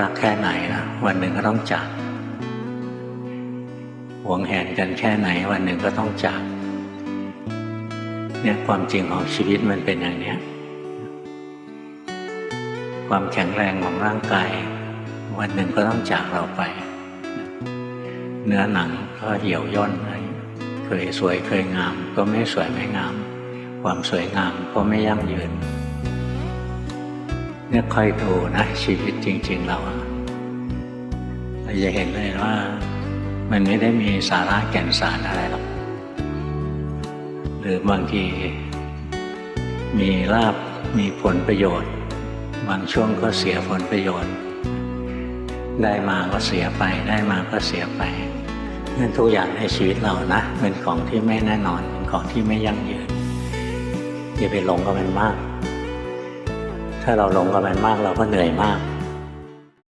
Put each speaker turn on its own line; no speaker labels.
รักแค่ไหนนะวันหนึ่งก็ต้องจากหวงแหนกันแค่ไหนวันหนึ่งก็ต้องจากเนี่ยความจริงของชีวิตมันเป็นอย่างเนี้ยความแข็งแรงของร่างกาย วันหนึ่งก็ต้องจากเราไป เนื้อหนังก็เหี่ยวย่นเคยสวยเคยงาม ก็ไม่สวยไม่งาม ความสวยงามก็ไม่ยั่งยืน เนี่ยค่อยดูนะ ชีวิตจริง ๆ เราเราจะเห็นเลยว่า มันไม่ได้มีสาระแก่นสารอะไรหรอกหรือบางที มีลาบมีผลประโยชน์ บางช่วงก็เสียผลประโยชน์ ได้มาก็เสียไป ได้มาก็เสียไปนั่นทุกอย่างในชีวิตเรานะเป็นของที่ไม่แน่นอนเป็นของที่ไม่ยั่งยืนอย่าไปหลงกับมันมาก ถ้าเราหลงกับมันมากเราก็เหนื่อยมาก